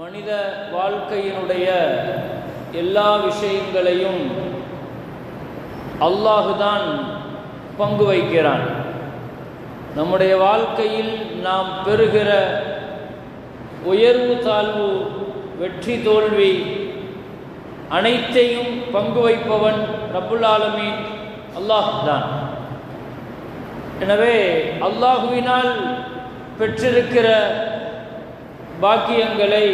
மனித வாழ்க்கையினுடைய எல்லா விஷயங்களையும் அல்லாஹுதான் பங்கு வைக்கிறான். நம்முடைய வாழ்க்கையில் நாம் பெறுகிற உயர்வு தாழ்வு வெற்றி தோல்வி அனைத்தையும் பங்கு வைப்பவன் ரப்புல் அல்லாஹ் தான் எனவே அல்லாஹுவினால் பெற்றிருக்கிற பாக்கியங்களை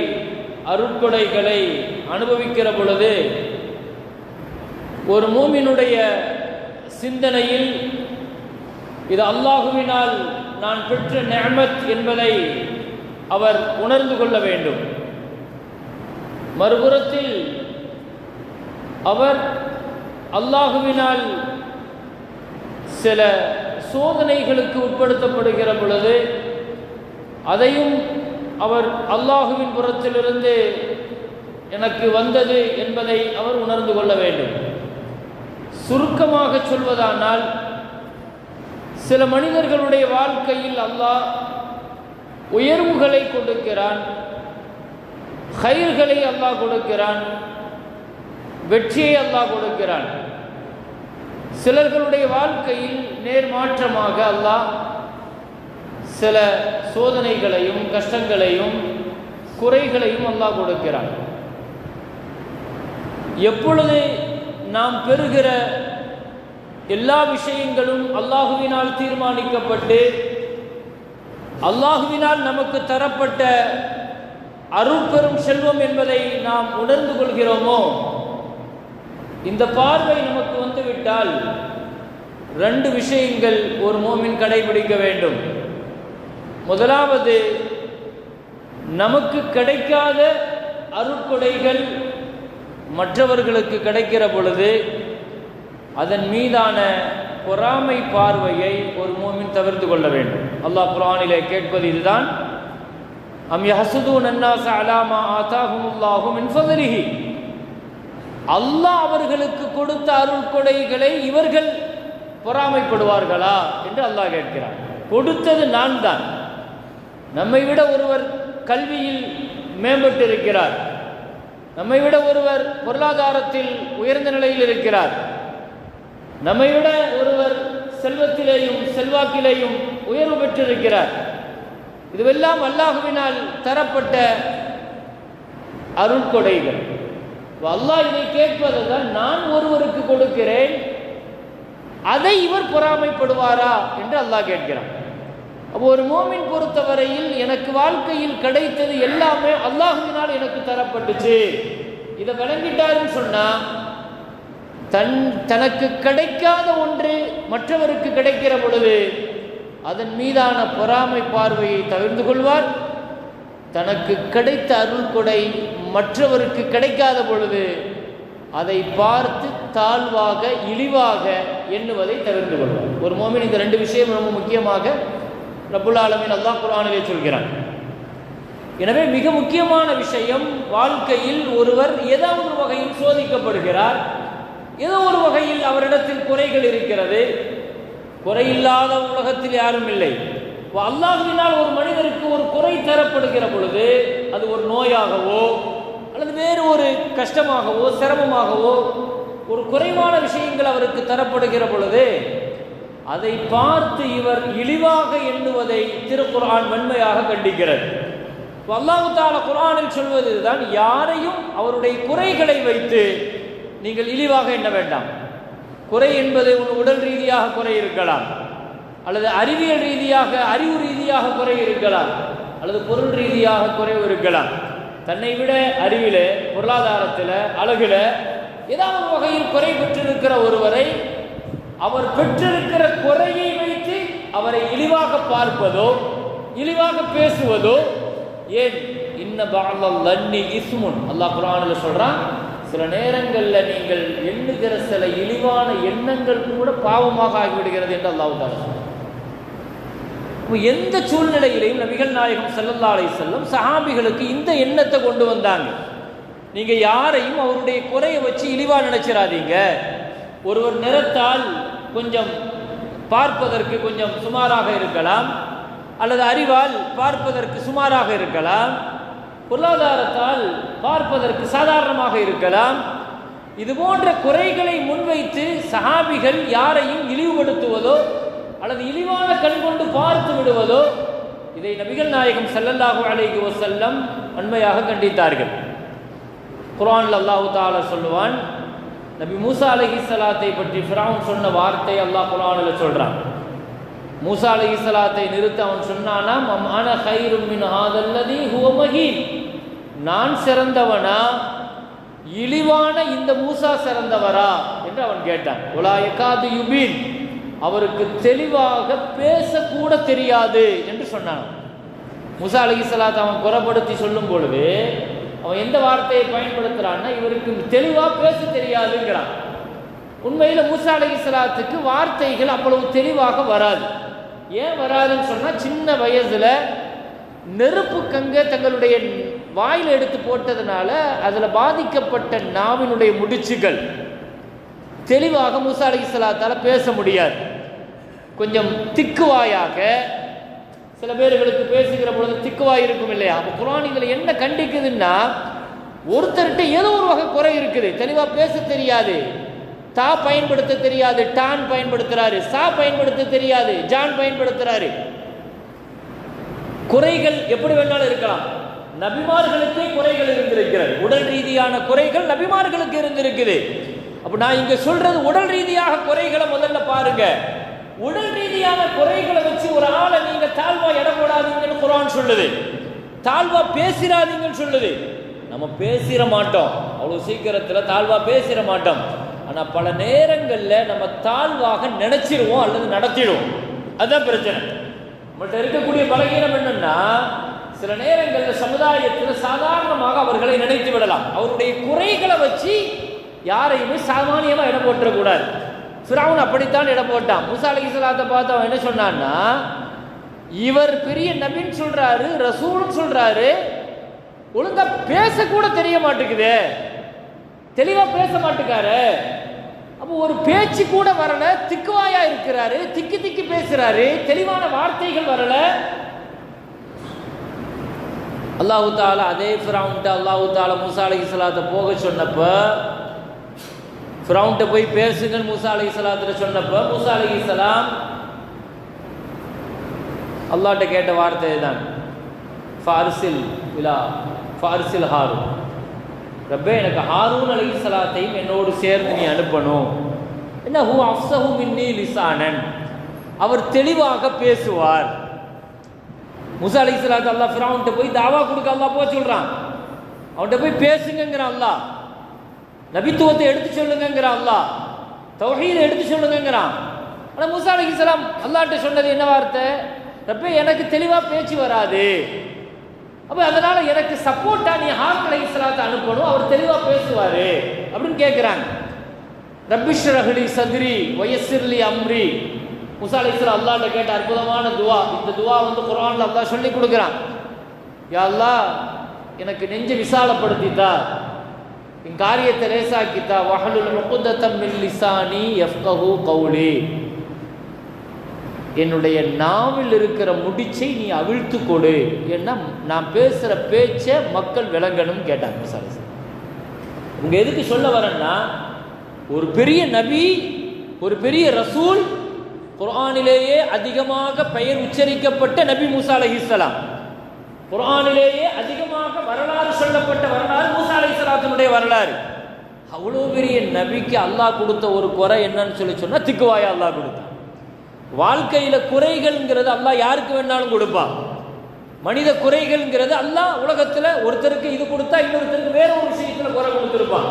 அருட்கொடைகளை அனுபவிக்கிற பொழுது ஒரு மூமினுடைய சிந்தனையில் இது அல்லாஹுவினால் நான் பெற்ற நேமத் என்பதை அவர் உணர்ந்து கொள்ள வேண்டும். மறுபுறத்தில் அவர் அல்லாஹுவினால் சில சோதனைகளுக்கு உட்படுத்தப்படுகிற பொழுது அதையும் அவர் அல்லாஹுவின் புறத்திலிருந்து எனக்கு வந்தது என்பதை அவர் உணர்ந்து கொள்ள வேண்டும். சுருக்கமாக சொல்வதானால் சில மனிதர்களுடைய வாழ்க்கையில் அல்லாஹ் உயர்வுகளை கொடுக்கிறான் கயிர்களை அல்லாஹ் கொடுக்கிறான் வெற்றியை அல்லாஹ் கொடுக்கிறான். சிலர்களுடைய வாழ்க்கையில் நேர்மாற்றமாக அல்லாஹ் சில சோதனைகளையும் கஷ்டங்களையும் குறைகளையும் அல்லாஹ் கொடுக்கிறான். எப்பொழுது நாம் பெறுகிற எல்லா விஷயங்களும் அல்லாஹுவினால் தீர்மானிக்கப்பட்டு அல்லாஹுவினால் நமக்கு தரப்பட்ட அருட்பெரும் செல்வம் என்பதை நாம் உணர்ந்து கொள்கிறோமோ? இந்த பார்வை நமக்கு வந்துவிட்டால் ரெண்டு விஷயங்கள் ஒரு மோமின் கடைபிடிக்க வேண்டும். முதலாவது நமக்கு கிடைக்காத அருட்கொடைகள் மற்றவர்களுக்கு கிடைக்கிற பொழுது அதன் மீதான பொறாமை பார்வையை ஒரு மூமின் தவிர்த்து கொள்ள வேண்டும். அல்லாஹ் குரானிலே கேட்பது இதுதான். அம் யஹசுது நன்னாச அலாமா ஆதாஹுமுல்லாஹு மின் அல்லாஹ் அவர்களுக்கு கொடுத்த அருள் கொடைகளை இவர்கள் பொறாமைப்படுவார்களா என்று அல்லாஹ் கேட்கிறார் கொடுத்தது நான் தான் நம்மை விட ஒருவர் கல்வியில் மேம்பட்டிருக்கிறார். நம்மை விட ஒருவர் பொருளாதாரத்தில் உயர்ந்த நிலையில் இருக்கிறார். நம்மை விட ஒருவர் செல்வத்திலேயும் செல்வாக்கிலேயும் உயர்வு பெற்றிருக்கிறார். இதுவெல்லாம் அல்லாஹுவினால் தரப்பட்ட அருட்கொடைகள் அல்லாஹ் இதை கேட்பதுதான் நான் ஒருவருக்கு கொடுக்கிறேன் அதை இவர் பொறாமைப்படுவாரா என்று அல்லாஹ் கேட்கிறான். அப்போ ஒரு மோமின் பொறுத்தவரையில் எனக்கு வாழ்க்கையில் கிடைத்தது எல்லாமே அல்லாஹுவினால் எனக்கு தரப்பட்டுச்சு. இதை விளங்கிட்டாருன்னு சொன்னா தன் தனக்கு கிடைக்காத ஒன்று மற்றவருக்கு கிடைக்கிற பொழுது அதன் மீதான பொறாமை பார்வையை தவிர்த்து கொள்வார். தனக்கு கிடைத்த அருள் கொடை மற்றவருக்கு கிடைக்காத பொழுது அதை பார்த்து தாழ்வாக இழிவாக எண்ணுவதை தவிர்த்து கொள்வார். ஒரு மோமின் இந்த ரெண்டு விஷயம் ரொம்ப முக்கியமாக ரபுல் ஆலமின் அல்லாஹ் குரானிலே சொல்கிறான். எனவே மிக முக்கியமான விஷயம் வாழ்க்கையில் ஒருவர் ஏதாவது ஒரு வகையில் சோதிக்கப்படுகிறார். ஏதோ ஒரு வகையில் அவரிடத்தில் குறைகள் இருக்கிறது. குறையில்லாத உலகத்தில் யாரும் இல்லை. அல்லாஹுவினால் ஒரு மனிதருக்கு ஒரு குறை தரப்படுகிற பொழுது அது ஒரு நோயாகவோ அல்லது வேறு ஒரு கஷ்டமாகவோ சிரமமாகவோ ஒரு குறைவான விஷயங்கள் அவருக்கு தரப்படுகிற பொழுது அதை பார்த்து இவர் இழிவாக எண்ணுவதை திருக்குர்ஆன் வன்மையாக கண்டிக்கிறது. அல்லாஹு தால குரானில் சொல்வது தான் யாரையும் அவருடைய குறைகளை வைத்து நீங்கள் இழிவாக எண்ண வேண்டாம். குறை என்பது உடல் ரீதியாக குறை இருக்கலாம் அல்லது அறிவியல் ரீதியாக அறிவு ரீதியாக குறை இருக்கலாம் அல்லது பொருள் ரீதியாக குறைவு இருக்கலாம். தன்னை விட அறிவில பொருளாதாரத்தில் அழகில் ஏதாவது வகையில் குறை பெற்றிருக்கிற ஒருவரை அவர் பெற்றிருக்கிற குறையை வைத்து அவரை இழிவாக பார்ப்பதோ இழிவாக பேசுவதோ ஏன்? இன்ன பாலி இஸ்முன். அல்லாஹ் குரானில் சொல்றான் சில நேரங்களில் நீங்கள் எண்ணுகிற சில இழிவான எண்ணங்கள் கூட பாவமாக ஆகிவிடுகிறது என்று அல்லாஹு தாலா எந்த சூழ்நிலையிலையும் நபிகள் நாயகம் செல்லல்லா அலை செல்லும் சஹாபிகளுக்கு இந்த எண்ணத்தை கொண்டு வந்தாங்க. நீங்கள் யாரையும் அவருடைய குறையை வச்சு இழிவாக நினைச்சிடாதீங்க ஒருவர் நிறத்தால் கொஞ்சம் பார்ப்பதற்கு கொஞ்சம் சுமாராக இருக்கலாம் அல்லது அறிவால் பார்ப்பதற்கு சுமாராக இருக்கலாம் பொருளாதாரத்தால் பார்ப்பதற்கு சாதாரணமாக இருக்கலாம். இது போன்ற குறைகளை முன்வைத்து சஹாபிகள் யாரையும் இழிவுபடுத்துவதோ அல்லது இழிவான கண் கொண்டு பார்த்து விடுவதோ இதை நபிகள் நாயகம் செல்லல்லாஹு அலைகி வசல்லம் உண்மையாக கண்டித்தார்கள். குரான் அல்லாஹு தாலா சொல்லுவான் நபி மூசா அலஹிசலாத்தை பற்றி ஃபிராவும் சொன்ன வார்த்தை அல்லாஹ் குர்ஆனில் சொல்கிறான் மூசா அலஹிசலாத்தை நிறுத்த அவன் சொன்னானா மம் ஹைரும் மின் ஹாதல்லதி நான் சிறந்தவனா? இழிவான இந்த மூசா சிறந்தவரா? என்று அவன் கேட்டான். உலா எக்காது யுபீன். அவருக்கு தெளிவாக பேசக்கூட தெரியாது என்று சொன்னான். முசா அலைஹிஸ்ஸலாத்தை அவன் குறப்படுத்தி சொல்லும் பொழுது அவன் எந்த வார்த்தையை பயன்படுத்துறான்னா இவருக்கு தெளிவாக பேச தெரியாதுங்கிறான் உண்மையில் மூசா அலைஹிஸ்ஸலாத்துக்கு வார்த்தைகள் அவ்வளவு தெளிவாக வராது. ஏன் வராதுன்னு சொன்னால் சின்ன வயசில் நெருப்பு கங்க தங்களுடைய வாயில் எடுத்து போட்டதுனால அதில் பாதிக்கப்பட்ட நாவினுடைய முடிச்சுகள். தெளிவாக மூசா அலைஹிஸ்ஸலாத்தால பேச முடியாது. கொஞ்சம் திக்குவாயாக சில பேர்களுக்கு பேசுகிற பொழுது திக்குவாய் இருக்கும் இல்லையா? அப்போ குரான் இதில் என்ன கண்டிக்குதுன்னா ஒருத்தர்கிட்ட ஏதோ ஒரு வகை குறை இருக்குது. தெளிவாக பேச தெரியாது. தா பயன்படுத்த தெரியாது. டான் பயன்படுத்துறாரு. சா பயன்படுத்த தெரியாது. ஜான் பயன்படுத்துறாரு. குறைகள் எப்படி வேணாலும் இருக்கலாம். நபிமார்களுக்கே குறைகள் இருந்திருக்கிறது. உடல் ரீதியான குறைகள் நபிமார்களுக்கு இருந்திருக்குது. அப்ப நான் இங்க சொல்றது உடல் ரீதியாக குறைகளை முதல்ல பாருங்க. உடல் ரீதியான குறைகளை வச்சு ஒரு ஆளை நீங்க தாழ்வா எடை போடாதீங்கன்னு குரான் சொல்லுது. தாழ்வா பேசிடாதீங்கன்னு சொல்லுது. நம்ம பேசிட மாட்டோம். அவ்வளவு சீக்கிரத்துல தாழ்வா பேசிட மாட்டோம். ஆனா பல நேரங்கள்ல நம்ம தாழ்வாக நினைச்சிருவோம் அல்லது நடத்திடுவோம். அதுதான் பிரச்சனை. நம்மள்ட்ட இருக்கக்கூடிய பலகீனம் என்னன்னா சில நேரங்களில் சமுதாயத்தில் சாதாரணமாக அவர்களை நினைத்து விடலாம். அவருடைய குறைகளை வச்சு யாரையுமே சாமானியமாக இடம் போட்டுறக்கூடாது ஃபிரவுன் அப்படித்தான் இடம் போட்டான். மூசா இஸ்லாத்தை பார்த்து அவன் என்ன சொன்னான்னா இவர் பெரிய நபின்னு சொல்றாரு ரசூல்னு சொல்றாரு ஒழுங்கா பேசக்கூட தெரிய மாட்டேங்குது. தெளிவா பேச மாட்டேங்காரு. அப்போ ஒரு பேச்சு கூட வரல திக்குவாயா இருக்கிறாரு திக்கி திக்கி பேசுறாரு தெளிவான வார்த்தைகள் வரல. அல்லாஹு தாலா அதே ஃபிரௌன்ட்ட அல்லாஹு தாலா மூசா இஸ்லாத்தை போக சொன்னப்போ ஃபிரௌன்ட்ட போய் பேசுங்கன்னு மூசா அலைஹிஸ்ஸலாத்துல சொன்னப்போ மூசா சலாம் அல்லாஹிட்ட கேட்ட வார்த்தை தான் ஃபாரிசில் இலா ஃபாரிசில் ஹாரூன். ரப்பே எனக்கு ஹாரூன் சலாத்தையும் என்னோடு சேர்ந்து நீ அனுப்பணும். என்ன ஹூ அஃப்சஹு மின்னி லிசானன் அவர் தெளிவாக பேசுவார். முசா சலாத் அல்லாஹ் ஃபிரௌன்ட்ட போய் தாவா கொடுக்க அல்லா போக சொல்கிறான் அவன்கிட்ட போய் பேசுங்கங்கிறான் அல்லாஹ். நபித்துவத்தை எடுத்து சொல்லுங்கங்கிறான் அல்லாஹ். தௌஹீதை எடுத்து சொல்லுங்கங்கிறான். ஆனால் முசா அலி இஸ்லாம் அல்லாட்ட சொன்னது என்ன வார்த்தை? ரப்பே எனக்கு தெளிவா பேச்சு வராது. அப்ப அதனால எனக்கு சப்போர்ட்டா நீ ஹார்ப் அலி இஸ்லாத்தை அனுப்பணும் அவர் தெளிவா பேசுவாரு அப்படின்னு கேட்குறாங்க ரப்பிஷ் ரஹ்லி சத்ரி வயசிர்லி அம்ரி. முசா அலி இஸ்லாம் அல்லாட்ட கேட்ட அற்புதமான துவா. இந்த துவா வந்து குர்ஆன்ல அல்லா சொல்லி கொடுக்குறான். யா அல்லா எனக்கு நெஞ்சை விசாலப்படுத்தித்தா என் காரியத்தை லேசாக்கித்தா வஹலுல் முகுதத்தம் லிசானி எஃப்கஹு கவுலி என்னுடைய நாவில் இருக்கிற முடிச்சை நீ அவிழ்த்து கொடு. ஏன்னா நான் பேசுகிற பேச்சை மக்கள் விளங்கணும்னு கேட்டாங்க சார். உங்கள் எதுக்கு சொல்ல வரேன்னா ஒரு பெரிய நபி ஒரு பெரிய ரசூல் குரானிலேயே அதிகமாக பெயர் உச்சரிக்கப்பட்ட நபி மூசா அலஹிஸ்லாம் குரானிலேயே அதிக வரலாறு சொல்லப்பட்ட வரலாறு மூசா அலைஹிஸ்ஸலாத்தினுடைய வரலாறு. அவ்வளோ பெரிய நபிக்கு அல்லாஹ் கொடுத்த ஒரு குறை என்னன்னு சொல்லி சொன்னால் திக்குவாயா அல்லாஹ் கொடுத்தான் வாழ்க்கையில் குறைகள்ங்கிறது அல்லாஹ் யாருக்கு வேணாலும் கொடுப்பான் மனித குறைகள்ங்கிறது அல்லாஹ் உலகத்தில் ஒருத்தருக்கு இது கொடுத்தா இன்னொருத்தருக்கு வேற ஒரு விஷயத்தில் குறை கொடுத்துருப்பான்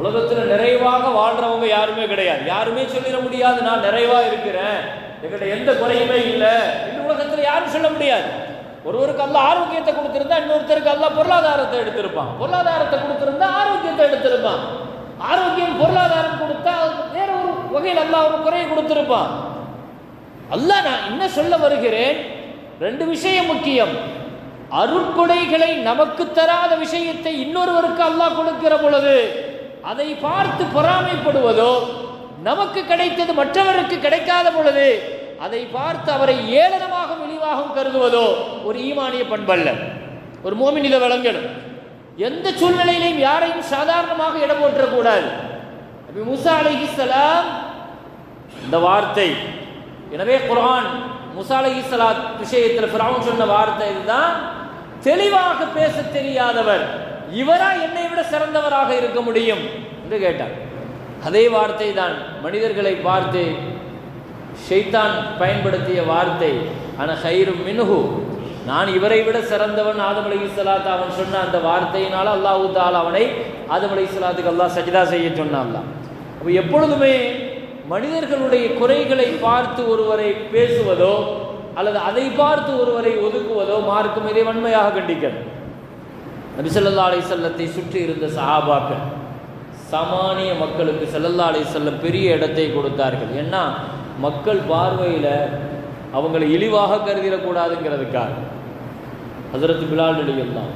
உலகத்தில் நிறைவாக வாழ்றவங்க யாருமே கிடையாது. யாருமே சொல்லிட முடியாது நான் நிறைவாக இருக்கிறேன். என்கிட்ட எந்த குறையுமே இல்லை. இந்த உலகத்தில் யாரும் சொல்ல முடியாது. ஒருவருக்கு அல்ல ஆரோக்கியத்தை கொடுத்திருந்தா இன்னொருத்தருக்கு அல்ல பொருளாதாரத்தை எடுத்திருப்பான். பொருளாதாரத்தை கொடுத்திருந்தா ஆரோக்கியத்தை எடுத்திருப்பான். ஆரோக்கியம் பொருளாதாரம் கொடுத்தா வேற ஒரு வகையில் அல்ல ஒரு குறையை கொடுத்திருப்பான். அல்ல நான் என்ன சொல்ல வருகிறேன்? ரெண்டு விஷயம் முக்கியம். அருட்கொடைகளை நமக்கு தராத விஷயத்தை இன்னொருவருக்கு அல்லாஹ் கொடுக்கிற பொழுது அதை பார்த்து பொறாமைப்படுவதோ நமக்கு கிடைத்தது மற்றவருக்கு கிடைக்காத பொழுது அதை பார்த்து அவரை ஏளனமாக இழிவாகவும் கருதுவதோ ஒரு ஈமானிய பண்பல்ல. ஒரு மோமின் இதை விளங்கணும். எந்த சூழ்நிலையிலையும் யாரையும் சாதாரணமாக இடம் போற்றக்கூடாது. நபி முசா இந்த வார்த்தை. எனவே குரான் முசா அலைஹிஸ்ஸலாத் விஷயத்தில் ஃபிரௌன் சொன்ன வார்த்தை இதுதான். தெளிவாக பேச தெரியாதவர் இவரா என்னை விட சிறந்தவராக இருக்க முடியும் என்று கேட்டார். அதே வார்த்தை தான் மனிதர்களை பார்த்து ஷெய்தான் பயன்படுத்திய வார்த்தை. ஆனால் ஹைரும் மின்ஹு. நான் இவரை விட சிறந்தவன் ஆதம் அலி இஸ்லாத் அவன் சொன்ன அந்த வார்த்தையினால அல்லாஹு தால் அவனை ஆதம் அலி இஸ்லாத்துக்கு அல்லாஹ் சஜிதா செய்ய சொன்னான். அப்போ எப்பொழுதுமே மனிதர்களுடைய குறைகளை பார்த்து ஒருவரை பேசுவதோ அல்லது அதை பார்த்து ஒருவரை ஒதுக்குவதோ மார்க்கும் இதை வன்மையாக கண்டிக்கிறது. நபிசல்லா அலை செல்லத்தை சுற்றி இருந்த சஹாபாக்கள் சாமானிய மக்களுக்கு செல்லல்லா அலை செல்லம் பெரிய இடத்தை கொடுத்தார்கள். ஏன்னா மக்கள் பார்வையில் அவங்களை இழிவாக கருதிடக்கூடாதுங்கிறதுக்காக. ஹசரத் பிலால் அலியல்லாம்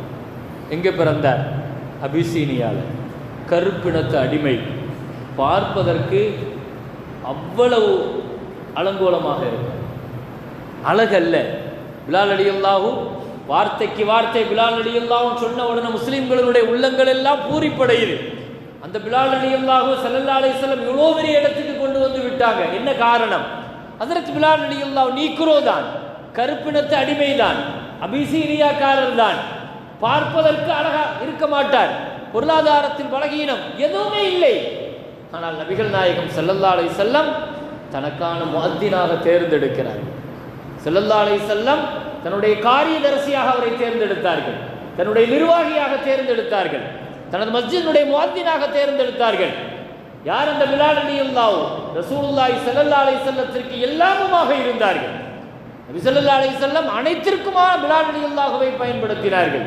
எங்கே பிறந்தார்? அபிசீனியாவில் கருப்பினத்து அடிமை. பார்ப்பதற்கு அவ்வளவு அலங்கோலமாக இருக்கும் அழகல்ல. பிலால் அலியல்லாவும் வார்த்தைக்கு வார்த்தை பிலால் அலியல்லாவும் சொன்ன உடனே முஸ்லீம்களுடைய உள்ளங்கள் எல்லாம் பூரிப்படையுது. அந்த பிலால் அலியல்லாவும் சல்லல்லா அலிஸ்லம் இவ்வளோ பெரிய இடத்துக்கு கொண்டு வந்து விட்டாங்க. என்ன காரணம்? அதற்கு பிலால் அலியல்லாஹ் நீக்குரோ தான் கருப்பினத்து அடிமைதான். அபிசீரியாக்காரர் தான் பார்ப்பதற்கு அழகா இருக்க மாட்டார். பொருளாதாரத்தில் பலகீனம் எதுவுமே இல்லை. ஆனால் நபிகள் நாயகம் செல்லல்லாலை செல்லம் தனக்கான முஅத்தினாக தேர்ந்தெடுக்கிறார். செல்லல்லாலை செல்லம் தன்னுடைய காரியதரிசியாக அவரை தேர்ந்தெடுத்தார்கள். தன்னுடைய நிர்வாகியாக தேர்ந்தெடுத்தார்கள். தனது மஸ்ஜினுடைய முஅத்தினாக தேர்ந்தெடுத்தார்கள். யார் அந்த பிலால் அலியுல்லாவோ ரசூலுல்லாஹி ஸல்லல்லாஹு அலைஹி வஸல்லத்திற்கு எல்லாமுமாக இருந்தார்கள். நபி ஸல்லல்லாஹு அலைஹி வஸல்லம் அனைத்திற்குமான பிலால் அலியுல்லாஹுவை பயன்படுத்தினார்கள்.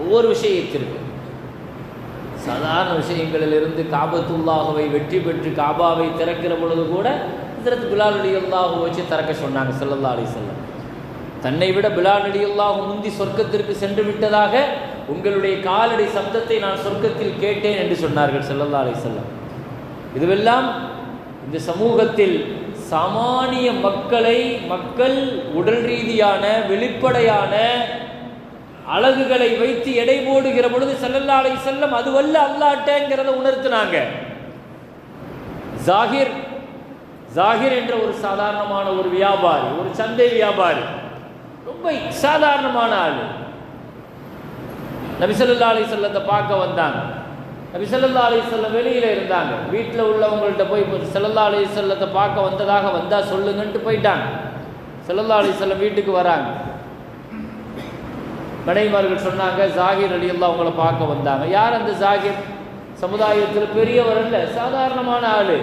ஒவ்வொரு விஷயத்திற்கும். சாதாரண விஷயங்களிலிருந்து காபத்துல்லாஹுவை வெற்றி பெற்று காபாவை திறக்கிற பொழுது கூட இதற்கு பிலால் அலியுல்லாஹு வச்சு திறக்க சொன்னாங்க ஸல்லல்லாஹு அலி செல்லம் தன்னை விட பிலால் அலியுல்லாஹு முந்தி சொர்க்கத்திற்கு சென்று விட்டதாக உங்களுடைய காலடி சப்தத்தை நான் சொர்க்கத்தில் கேட்டேன் என்று சொன்னார்கள் செல்லல்லா அலை செல்லம் இதுவெல்லாம் இந்த சமூகத்தில் சாமானிய மக்களை மக்கள் உடல் ரீதியான வெளிப்படையான அழகுகளை வைத்து எடை போடுகிற பொழுது ஸல்லல்லாஹு அலைஹி செல்லம் அதுவல்ல அல்லாட்டேங்கிறத உணர்த்தினாங்க. ஜாகிர் ஜாகிர் என்ற ஒரு சாதாரணமான ஒரு வியாபாரி ஒரு சந்தை வியாபாரி ரொம்ப சாதாரணமான ஆள். நபிசல்லா அலி செல்லத்தை பார்க்க வந்தாங்க. நபிசல்லா அலி செல்லம் வெளியில் இருந்தாங்க. வீட்டில் உள்ளவங்கள்ட்ட போய் செல்லல்லா அலி செல்லத்தை பார்க்க வந்ததாக வந்தால் சொல்லுங்கன்ட்டு போயிட்டாங்க. செல்லல்லா அலி செல்லம் வீட்டுக்கு வராங்க. மனைவிமார்கள் சொன்னாங்க ஜாகிர் அலி அல்லா அவங்கள பார்க்க வந்தாங்க. யார் அந்த ஜாகிர்? சமுதாயத்தில் பெரியவர் அல்ல சாதாரணமான ஆள்.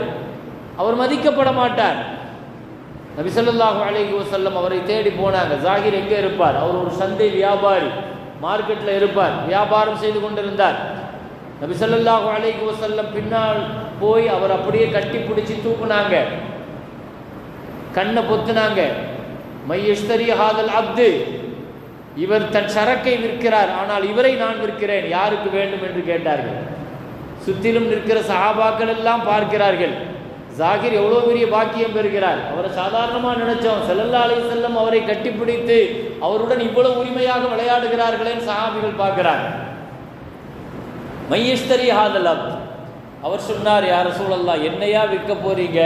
அவர் மதிக்கப்பட மாட்டார். நபிசல்லாஹு ஸல்லல்லாஹு அலைஹி அவரை தேடி போனாங்க. ஜாகிர் எங்கே இருப்பார்? அவர் ஒரு சந்தை வியாபாரி. மார்க்கெட்டில் இருப்பார் வியாபாரம் செய்து கொண்டிருந்தார். நபிசல்லாஹு அலைக்கு வசல்லம் பின்னால் போய் அவர் அப்படியே கட்டி பிடிச்சி தூக்குனாங்க. கண்ணை பொத்துனாங்க. மையஸ்தரி ஹாதல் அப்து. இவர் தன் சரக்கை விற்கிறார். ஆனால் இவரை நான் விற்கிறேன். யாருக்கு வேண்டும்? என்று கேட்டார்கள். சுற்றிலும் நிற்கிற சஹாபாக்கள் எல்லாம் பார்க்கிறார்கள். ஜாகிர் எவ்வளோ பெரிய பாக்கியம் பெறுகிறார்? அவரை சாதாரணமாக நினைச்சோம். செல்லல்லா அலி செல்லம் அவரை கட்டிப்பிடித்து அவருடன் இவ்வளவு உரிமையாக விளையாடுகிறார்களேன்னு சஹாபிகள் பார்க்கிறார் மையஸ்தரி ஹாதல் அவர் சொன்னார் யார சூழல்லா என்னையா விற்க போறீங்க?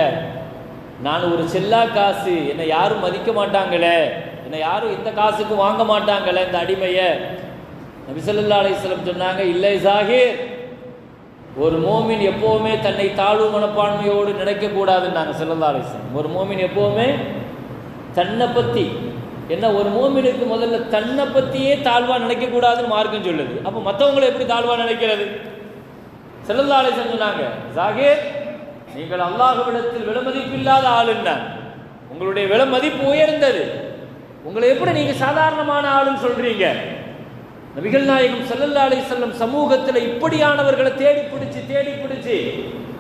நான் ஒரு செல்லா காசு. என்னை யாரும் மதிக்க மாட்டாங்களே. என்னை யாரும் இந்த காசுக்கு வாங்க மாட்டாங்களே. இந்த அடிமையை நபிசல்லா அலிஸ்லம் சொன்னாங்க இல்லை ஜாகிர் ஒரு மோமின் எப்போவுமே தன்னை தாழ்வு மனப்பான்மையோடு நினைக்கக்கூடாதுன்னாங்க செல்லல்லா ஒரு மோமின் எப்போவுமே தன்னை பற்றி என்ன ஒரு மோமினுக்கு முதல்ல தன்னை பற்றியே தாழ்வாக நினைக்கக்கூடாதுன்னு மார்க்கம் சொல்லுது. அப்போ மற்றவங்களை எப்படி தாழ்வாக நினைக்கிறது? செல்லல்லா சொன்னாங்க ஜாகிர் நீங்கள் அல்லாஹுவிடத்தில் விலமதிப்பில்லாத ஆளுன்னா உங்களுடைய விலமதிப்பு உயர்ந்தது. உங்களை எப்படி நீங்கள் சாதாரணமான ஆளுன்னு சொல்கிறீங்க நபிகள் நாயகம் சல்லல்லா அலி செல்லம் சமூகத்தில் இப்படியானவர்களை தேடி பிடிச்சி தேடி பிடிச்சி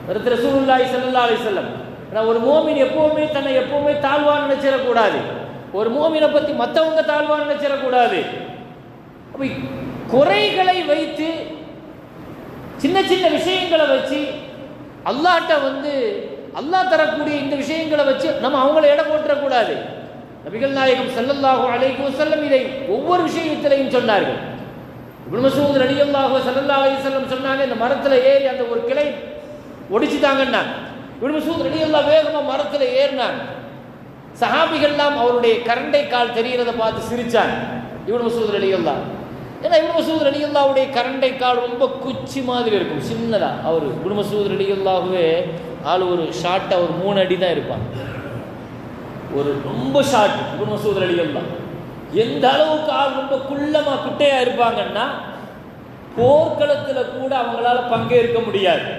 அடுத்த ரசூலுல்லாஹி ஸல்லல்லாஹு செல்லம் ஆனால் ஒரு மோமின் எப்பவுமே தன்னை எப்பவுமே தாழ்வான்னு நினைச்சிடக்கூடாது. ஒரு மோமினை பற்றி மற்றவங்க தாழ்வா நினைச்சிடக்கூடாது. அப்படி குறைகளை வைத்து சின்ன சின்ன விஷயங்களை வச்சு அல்லாட்ட வந்து அல்லாஹ் தரக்கூடிய இந்த விஷயங்களை வச்சு நம்ம அவங்கள எடை போட்டுறக்கூடாது நபிகள் நாயகம் செல்லல்லாகும் அலைக்கும் செல்லம் இதை ஒவ்வொரு விஷயத்திலையும் சொன்னார்கள். இப்னு மசூத் ரலியல்லாஹு ஸல்லல்லாஹு அலைஹி வஸல்லம் சொன்னாங்க இந்த மரத்தில் ஏறி அந்த ஒரு கிளை ஒடிச்சுட்டாங்கன்னா இப்னு மசூத் ரலியல்லாஹு வேகமாக மரத்தில் ஏறினாங்க. சஹாபிகள்லாம் அவருடைய கரண்டை கால் தெரிகிறத பார்த்து சிரிச்சாங்க இப்னு மசூத் ரலியல்லாஹு. ஏன்னா இப்னு மசூத் ரலியல்லாஹுடைய கரண்டை கால் ரொம்ப குச்சி மாதிரி இருக்கும் சின்னதா. அவர் இப்னு மசூத் ரலியல்லாஹுவே ஆள் ஒரு ஷார்ட்டாக ஒரு மூணு அடி தான் இருப்பாங்க. ஒரு ரொம்ப ஷார்ட் இப்னு மசூத் ரலியல்லாஹு. எந்த அளவுக்கு ஆள் ரொம்ப குள்ளமா குட்டையா இருப்பாங்கன்னா போர்க்களத்துல கூட அவங்களால பங்கேற்க முடியாது.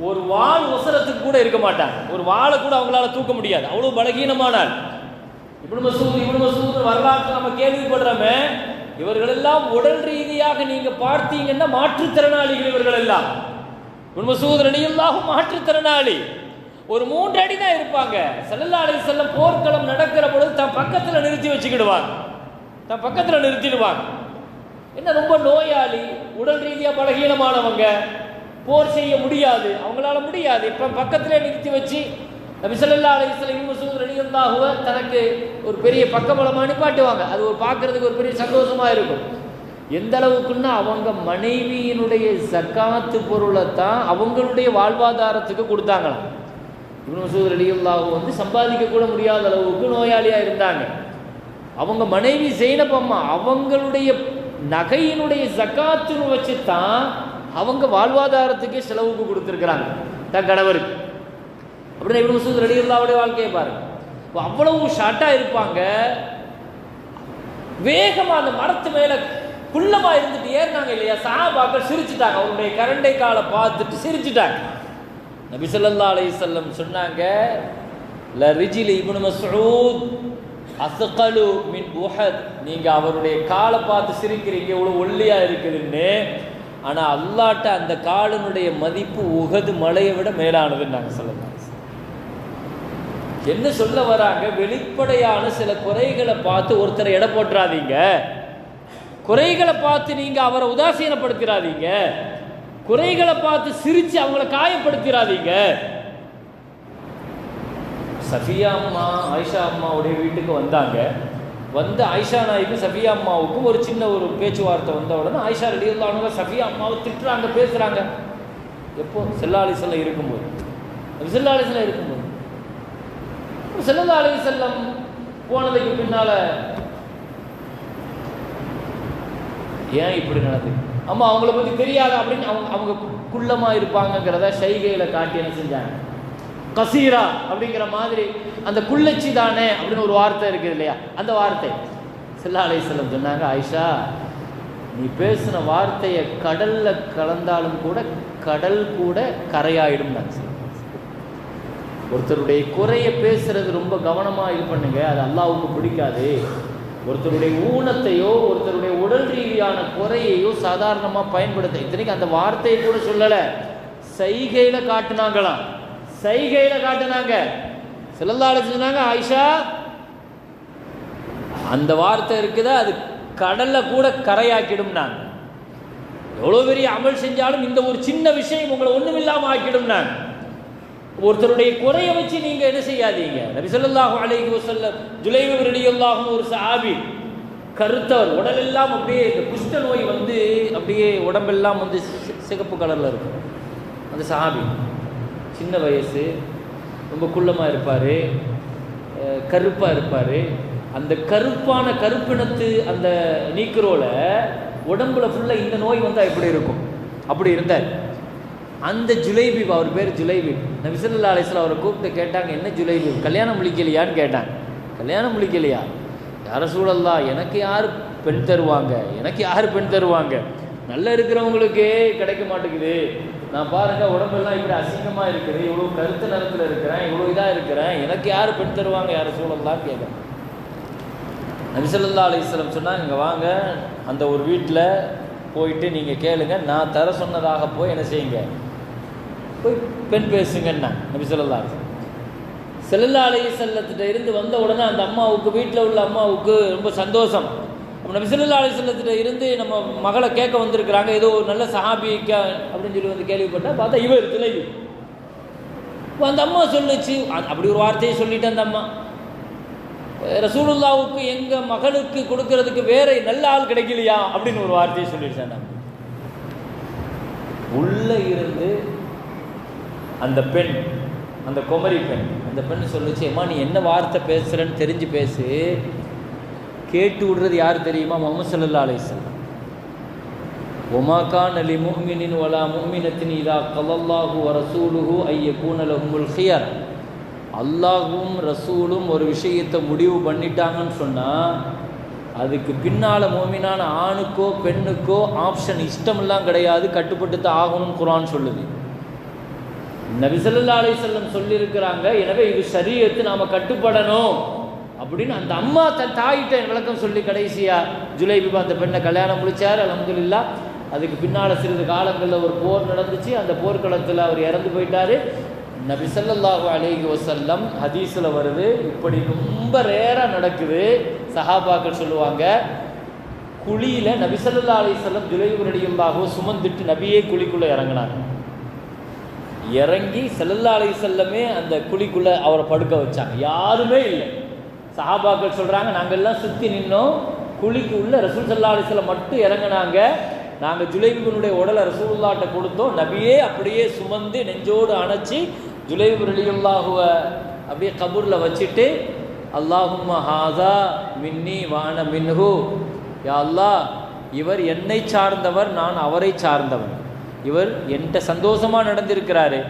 ஒரு வாள் உசரத்துக்கு கூட இருக்க மாட்டாங்க. ஒரு வாளை கூட அவங்களால தூக்க முடியாது. அவ்வளவு பலகீனமானால். ஆள் இப்னு மசூத் இப்னு வரலாற்று நம்ம கேள்விப்படுறோமே இவர்கள் எல்லாம் உடல் ரீதியாக நீங்க பார்த்தீங்கன்னா மாற்றுத்திறனாளிகள் இவர்கள் எல்லாம் இப்னு மசூத் மாற்றுத்திறனாளி. ஒரு மூன்று அடி தான் இருப்பாங்க. ஸல்லல்லாஹு அலைஹி போர்க்களம் நடக்கிற பொழுது தன் பக்கத்துல நிறுத்தி வச்சுக்கிடுவாங்க. தன் பக்கத்தில் நிறுத்திடுவாங்க. என்ன ரொம்ப நோயாளி உடல் ரீதியாக பலகீனமானவங்க போர் செய்ய முடியாது அவங்களால முடியாது. இப்போ பக்கத்திலே நிறுத்தி வச்சு நபி ஸல்லல்லாஹு அலைஹி வஸல்லம் ரலியல்லாஹுவ தனக்கு ஒரு பெரிய பக்கபலமாக நிப்பாட்டுவாங்க. அது ஒரு பார்க்கறதுக்கு ஒரு பெரிய சந்தோஷமாக இருக்கும். எந்த அளவுக்குன்னா அவங்க மனைவியினுடைய ஜக்காத்து பொருளை தான் அவங்களுடைய வாழ்வாதாரத்துக்கு கொடுத்தாங்களாம். இப்னு மசூத் ரலியல்லாஹு வந்து சம்பாதிக்க கூட முடியாத அளவுக்கு நோயாளியாக இருந்தாங்க. அவங்க மனைவி செய்யணப்ப அம்மா அவங்களுடைய நகையினுடைய ஜக்காத்துன்னு வச்சு தான் அவங்க வாழ்வாதாரத்துக்கே செலவுக்கு கொடுத்துருக்குறாங்க. தன் கணவருக்கு. அப்படின்னா இப்னு மசூத் ரலியல்லாஹுடைய வாழ்க்கையை பாருங்க. அவ்வளவு ஷார்ட்டாக இருப்பாங்க. வேகமாக அந்த மரத்து மேலே குள்ளமாக இருந்துட்டு ஏறினாங்க இல்லையா? சஹாபாக்கள் சிரிச்சுட்டாங்க. அவருடைய கரண்டை காலை பார்த்துட்டு சிரிச்சுட்டாங்க. நபி அலை செல்லம் சொன்னாங்க ல ரிஜில் இப்னு மசூத் அசகலு மின் உஹத். நீங்க அவருடைய காலை பார்த்து சிரிக்கிறீங்க இவ்வளவு ஒல்லியா இருக்குதுன்னு. ஆனா அல்லாட்ட அந்த காலினுடைய மதிப்பு உகது மலையை விட மேலானதுன்னு நாங்கள் சொல்லலாம். என்ன சொல்ல வராங்க? வெளிப்படையான சில குறைகளை பார்த்து ஒருத்தரை எடை போட்டுறாதீங்க. குறைகளை பார்த்து நீங்க அவரை உதாசீனப்படுத்திடாதீங்க குறைகளை பார்த்து சிரிச்சு அவங்கள காயப்படுத்திடாதீங்க சஃபியா அம்மா ஆயிஷா அம்மாவுடைய வீட்டுக்கு வந்தாங்க. வந்து ஆயிஷா நாய்க்கும் சஃபியா அம்மாவுக்கும் ஒரு சின்ன ஒரு பேச்சுவார்த்தை வந்த உடனே ஆயிஷா ரெடியுல்லானவங்க சஃபியா அம்மாவை திட்டுறாங்க பேசுகிறாங்க எப்போ? செல்லாலி செல்லம் இருக்கும்போது. செல்லாலி செல்லம் இருக்கும்போது. செல்லல்லா அலி செல்லம் போனதுக்கு பின்னால ஏன் இப்படி நடக்குது? அம்மா அவங்கள பற்றி தெரியாது அப்படின்னு அவங்க அவங்க குள்ளமாக குள்ளமா இருப்பாங்கங்கிறத சைகையில் காட்டி என்ன செஞ்சாங்க? கசீரா அப்படிங்கிற மாதிரி அந்த குள்ளச்சி தானே அப்படின்னு ஒரு வார்த்தை இருக்குது இல்லையா? அந்த வார்த்தை. செல்லா அலை செல்லம் சொன்னாங்க ஆயிஷா நீ பேசின வார்த்தையை கடல்ல கலந்தாலும் கூட கடல் கூட கரையாயிடும் நான் ஒருத்தருடைய குறைய பேசுறது ரொம்ப கவனமாக இது பண்ணுங்க அது அல்லாவுக்கு பிடிக்காது. ஒருத்தருடைய ஊனத்தையோ ஒருத்தருடைய உடல் ரீதியான குறையையோ சாதாரணமாக பயன்படுத்த இத்தனைக்கு அந்த வார்த்தையை கூட சொல்லலை. சைகையில் காட்டினாங்களாம். சைகையில் காட்டினாங்க. சிலந்தாடு செஞ்சாங்க ஆயிஷா அந்த வார்த்தை இருக்குதா? அது கடலில் கூட கரையாக்கிடும் நான் எவ்வளோ பெரிய அமல் செஞ்சாலும் இந்த ஒரு சின்ன விஷயம் உங்களை ஒண்ணுமில்லாம ஆக்கிடும் நான் ஒருத்தருடைய குறைய வச்சு நீங்க என்ன செய்யாதீங்க? நபி சொல்லாஹு அலைஹி வசல்லம் ஜுலைவு ரலியல்லாஹு ஒரு சஹாபி கருத்தவர் உடலெல்லாம் அப்படியே இந்த குஷ்ட நோய் வந்து அப்படியே உடம்பெல்லாம் வந்து சி- சிகப்பு கலரில் இருக்கும். அந்த சாபி சின்ன வயசு ரொம்ப குள்ளமாக இருப்பார் கருப்பாக இருப்பார். அந்த கருப்பான கருப்பினத்து அந்த நீக்கிறோல உடம்புல ஃபுல்லாக இந்த நோய் வந்தால் எப்படி இருக்கும். அப்படி இருந்தார். அந்த ஜுலைபீப் அவர் பேர் ஜுலைபீப் நபி ஸல்லல்லாஹு அவரை கூப்பிட்டு கேட்டாங்க என்ன ஜுலைபீப் கல்யாணம் முடிக்கலையான்னு கேட்டாங்க. கல்யாணம் முடிக்கலையா? யார சூழல்லா எனக்கு யார் பெண் தருவாங்க? எனக்கு யார் பெண் தருவாங்க? நல்லா இருக்கிறவங்களுக்கே கிடைக்க மாட்டேங்குது. நான் பாருங்க உடம்பெல்லாம் இப்படி அசிங்கமா இருக்குது. இவ்வளோ கருத்து நிறத்தில் இருக்கிறேன் இவ்வளோ இதாக இருக்கிறேன். எனக்கு யார் பெண் தருவாங்க யாரு சூழல்லாம் கேட்குறேன். நபிசல்லா அலிஸ்லம் சொன்னால் இங்கே வாங்க அந்த ஒரு வீட்டில் போயிட்டு நீங்கள் கேளுங்க. நான் தர சொன்னதாக போய் என்ன செய்யுங்க? போய் பெண் பேசுங்கன்னா நபிசல்லா அலிஸ்லம் செல்லல்லா அலைஹி செல்லத்திட்ட இருந்து வந்த உடனே அந்த அம்மாவுக்கு வீட்டில் உள்ள அம்மாவுக்கு ரொம்ப சந்தோஷம். நபி ஸல்லல்லாஹு அலைஹி வஸல்லத்திட்ட இருந்து நம்ம மகளை கேட்க வந்திருக்கிறாங்க. ஏதோ ஒரு நல்ல சஹாபிக்க அப்படின்னு சொல்லி வந்து கேள்விப்பட்டால் பார்த்தா இவர் ஜுலைபி இப்போ அந்த அம்மா சொல்லுச்சு. அப்படி ஒரு வார்த்தையை சொல்லிட்டேன் அந்த அம்மா. ரசூலுல்லாவுக்கு எங்கள் மகளுக்கு கொடுக்கறதுக்கு வேற நல்ல ஆள் கிடைக்கலையா? அப்படின்னு ஒரு வார்த்தையை சொல்லிடுச்சேன் நான் உள்ள இருந்து அந்த பெண் அந்த குமரி பெண் அந்த பெண் சொல்லுச்சு அம்மா நீ என்ன வார்த்தை பேசுகிறேன்னு தெரிஞ்சு பேசு. கேட்டு விடுறது யார் தெரியுமா? முகமது சல்லா அலிஸ்லாம் ஒமாக்கான் அலி முஹ்மினின் வலா முஹ்மினத்தின் இதா கலல்லாஹு ரசூலுஹு ஐய கூனலகுமுல் ஹியர் அல்லாஹும் ரசூலும் ஒரு விஷயத்தை முடிவு பண்ணிட்டாங்கன்னு சொன்னால் அதுக்கு பின்னால் மோமினான ஆணுக்கோ பெண்ணுக்கோ ஆப்ஷன் இஷ்டமெல்லாம் கிடையாது. கட்டுப்பட்டு தான் ஆகணும்னு குரான் சொல்லுது. நபிசல்லா அலிசல்லம் சொல்லியிருக்கிறாங்க எனவே இது சரியத்து நாம் கட்டுப்படணும். அப்படின்னு அந்த அம்மா தன் தாயிட்ட விளக்கம் சொல்லி கடைசியாக ஜுலைபிபா அந்த பெண்ணை கல்யாணம் முடிச்சார் அலமதுல்லா அதுக்கு பின்னால் சிறிது காலங்களில் ஒரு போர் நடந்துச்சு. அந்த போர்க்களத்தில் அவர் இறந்து போயிட்டார். நபி ஸல்லல்லாஹு அலைஹி வஸல்லம் ஹதீஸில் வருது. இப்படி ரொம்ப ரேராக நடக்குது. சஹாபாக்கள் சொல்லுவாங்க குழியில் நபி ஸல்லல்லாஹு அலைஹி வஸல்லம் சுமந்துட்டு நபியே குழிக்குள்ளே இறங்கினாங்க. இறங்கி செல்லல்லா அலைஹி செல்லமே அந்த குழிக்குள்ளே அவரை படுக்க வச்சாங்க. யாருமே இல்லை. சஹாபாக்கள் சொல்கிறாங்க நாங்கள் எல்லாம் சுற்றி நின்னோம். குழிக்கு உள்ள ரசூல் சல்லா அலிஸ்லாம் மட்டும் இறங்குனாங்க. நாங்கள் ஜுலைபுனுடைய உடலை ரசூல்லாட்ட கொடுத்தோம். நபியே அப்படியே சுமந்து நெஞ்சோடு அணைச்சி ஜுலைபு ரலியுல்லாஹுவ அப்படியே கபூரில் வச்சுட்டு அல்லாஹும் ஹாதா மின்னி வான மின்ஹு. யா அல்லாஹ் இவர் என்னை சார்ந்தவர் நான் அவரை சார்ந்தவன். இவர் என்கிட்ட சந்தோஷமாக நடந்திருக்கிறாரு.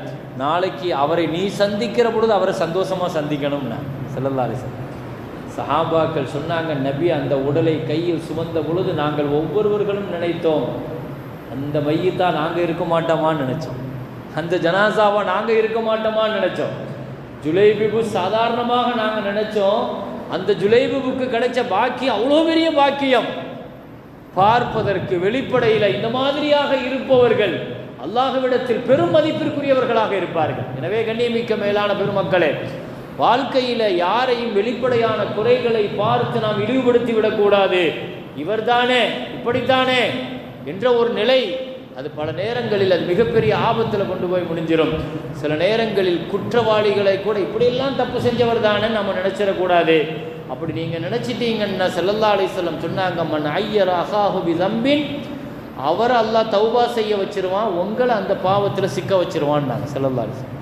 நாளைக்கு அவரை நீ சந்திக்கிற பொழுது அவரை சந்தோஷமாக சந்திக்கணும்னா செல்லல்லா சார் சஹாபாக்கள் சொன்னாங்க நபி அந்த உடலை கையில் சுமந்த பொழுது நாங்கள் ஒவ்வொருவர்களும் நினைத்தோம் அந்த மையத்தா நாங்கள் இருக்க மாட்டோமான்னு நினைச்சோம். அந்த ஜனாசாவா நாங்கள் இருக்க மாட்டோமான்னு நினைச்சோம். ஜுலைபிபு சாதாரணமாக நாங்கள் நினைச்சோம் அந்த ஜுலைபிபுக்கு கிடைச்ச பாக்கியம் அவ்வளோ பெரிய பாக்கியம். பார்ப்பதற்கு வெளிப்படையில் இந்த மாதிரியாக இருப்பவர்கள் அல்லாஹ்விடத்தில் பெரும் மதிப்பிற்குரியவர்களாக இருப்பார்கள். எனவே கண்ணியமிக்க மேலான பெருமக்களே வாழ்க்கையில் யாரையும் வெளிப்படையான குறைகளை பார்த்து நாம் இழிவுபடுத்தி விடக்கூடாது. இவர்தானே இப்படித்தானே என்ற ஒரு நிலை அது பல நேரங்களில் அது மிகப்பெரிய ஆபத்தில் கொண்டு போய் முடிஞ்சிடும் சில நேரங்களில் குற்றவாளிகளை கூட இப்படியெல்லாம் தப்பு செஞ்சவர் தானே நம்ம நினச்சிடக்கூடாது. அப்படி நீங்கள் நினச்சிட்டீங்கன்னா செல்லல்லா அலிஸ்லம் சொன்னாங்க மன் ஐயர் அசாஹுபி தம்பின் அவர் அல்லாஹ் தௌபா செய்ய வச்சிருவான் உங்களை அந்த பாவத்தில் சிக்க வச்சிருவான்னாங்க செல்லல்லா அலிசல்லம்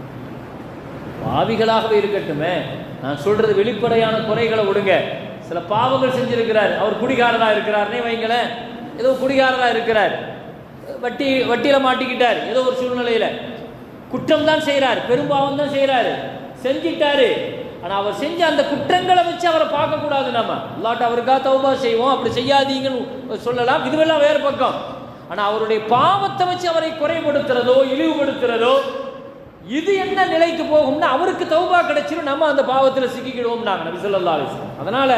பாவிகளாகவே இருக்கட்டுமே. நான் சொல்றது வெளிப்படையான குறைகளை விடுங்க சில பாவங்கள் செஞ்சிருக்கிறார். அவர் குடிகாரராக இருக்கிறார்னே வைங்களேன். ஏதோ குடிகாரராக இருக்கிறார். வட்டி வட்டியில் மாட்டிக்கிட்டார். ஏதோ ஒரு சூழ்நிலையில். குற்றம் தான் செய்கிறார் பெரும்பாவம் தான் செய்கிறாரு செஞ்சிட்டாரு. ஆனால் அவர் செஞ்ச அந்த குற்றங்களை வச்சு அவரை பார்க்கக்கூடாது நம்ம. இல்லாட்ட அவருக்காக தௌபா செய்வோம். அப்படி செய்யாதீங்கன்னு சொல்லலாம். இதுவெல்லாம் வேறு பக்கம். ஆனால் அவருடைய பாவத்தை வச்சு அவரை குறைபடுத்துறதோ இழிவுபடுத்துறதோ இது என்ன நிலைக்கு போகும்னா அவருக்கு தௌபா கிடைச்சிரும் நம்ம அந்த பாவத்தில் சிக்கிக்கிடுவோம் நாங்கள் நபி சொல்லா அலிஸ்லாம் அதனால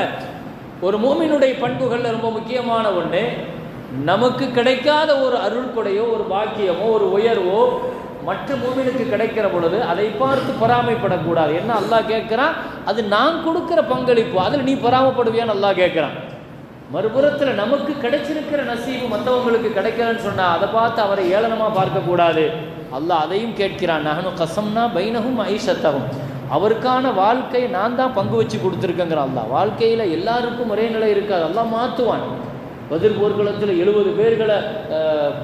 ஒரு மூமினுடைய பண்புகளில் ரொம்ப முக்கியமான ஒன்று நமக்கு கிடைக்காத ஒரு அருள்கொடையோ ஒரு பாக்கியமோ ஒரு உயர்வோ மற்ற மூமினுக்கு கிடைக்கிற பொழுது அதை பார்த்து பொறாமைப்படக்கூடாது. என்ன அல்லாஹ் கேட்குறான்? அது நான் கொடுக்குற பங்களிப்பு. அதில் நீ பொறாமப்படுவியான்னு அல்லாஹ் கேட்குறான். மறுபுறத்தில் நமக்கு கிடைச்சிருக்கிற நசீபு மற்றவங்களுக்கு கிடைக்கலன்னு சொன்னால் அதை பார்த்து அவரை ஏளனமாக பார்க்கக்கூடாது. அல்லாஹ் அதையும் கேட்கிறான் நகனும் கசம்னா பைனகும் ஐஷத்தகும் அவருக்கான வாழ்க்கை நான் தான் பங்கு வச்சு கொடுத்துருக்கேங்கிற அல்லா வாழ்க்கையில் எல்லாருக்கும் ஒரே நிலை இருக்காது. அதெல்லாம் மாற்றுவான் பதில் போர்க்குளத்தில் எழுபது பேர்களை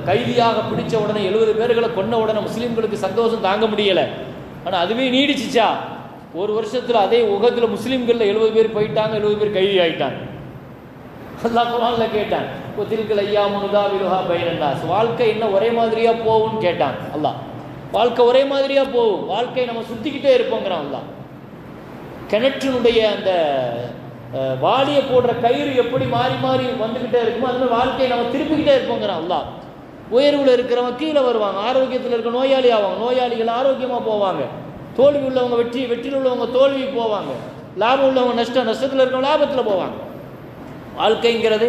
கைதியாக பிடிச்ச உடனே எழுபது பேர்களை கொன்ன உடனே முஸ்லீம்களுக்கு சந்தோஷம் தாங்க முடியலை. ஆனால் அதுவே நீடிச்சிச்சா? ஒரு வருஷத்தில் அதே உகத்தில் முஸ்லீம்களில் எழுபது பேர் போயிட்டாங்க எழுபது பேர் கைதி ஆகிட்டாங்க அல்லா குரானில் கேட்டான் தில்கல் ஐயா முனுதா விலுஹா பைனன்னாஸ் வாழ்க்கை என்ன ஒரே மாதிரியாக போகும்னு கேட்டான் அல்லா வாழ்க்கை ஒரே மாதிரியாக போகும். வாழ்க்கை நம்ம சுற்றிக்கிட்டே இருப்போங்கிறான் அல்லா கிணற்றினுடைய அந்த வாளியை போடுற கயிறு எப்படி மாறி மாறி வந்துக்கிட்டே இருக்குமோ அதுமாதிரி வாழ்க்கையை நம்ம திருப்பிக்கிட்டே இருப்போங்கிறான் அல்லா உயர்வில் இருக்கிறவங்க கீழே வருவாங்க. ஆரோக்கியத்தில் இருக்க நோயாளி ஆவாங்க. நோயாளிகள் ஆரோக்கியமாக போவாங்க. தோல்வி உள்ளவங்க வெற்றி வெற்றியில் உள்ளவங்க தோல்வி போவாங்க. லாபம் உள்ளவங்க நஷ்டம் நஷ்டத்தில் இருக்கவங்க லாபத்தில் போவாங்க. வாழ்க்கைங்கிறது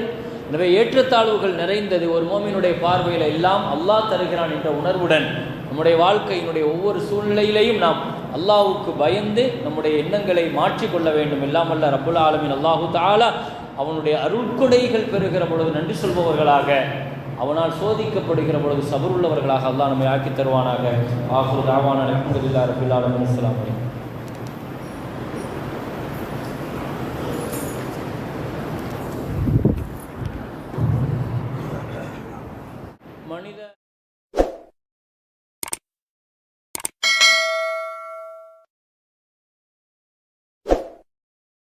எனவே ஏற்றத்தாழ்வுகள் நிறைந்தது ஒரு மோமினுடைய பார்வையில் எல்லாம் அல்லாஹ் தருகிறான் என்ற உணர்வுடன் நம்முடைய வாழ்க்கையினுடைய ஒவ்வொரு சூழ்நிலையிலையும் நாம் அல்லாஹுக்கு பயந்து நம்முடைய எண்ணங்களை மாற்றிக்கொள்ள வேண்டும். இல்லாமல்ல ரப்புல் ஆலமின் அல்லாஹு தாலா அவனுடைய அருட்கொடைகள் பெறுகிற பொழுது நன்றி சொல்பவர்களாக அவனால் சோதிக்கப்படுகிற பொழுது சபருள்ளவர்களாக அல்லாஹ் நம்மை ஆக்கி தருவானாக. ஆகுர் தாவான அலமதுல்லா ரபுல்லா அலமின் அஸ்லாம் வலைக்கம்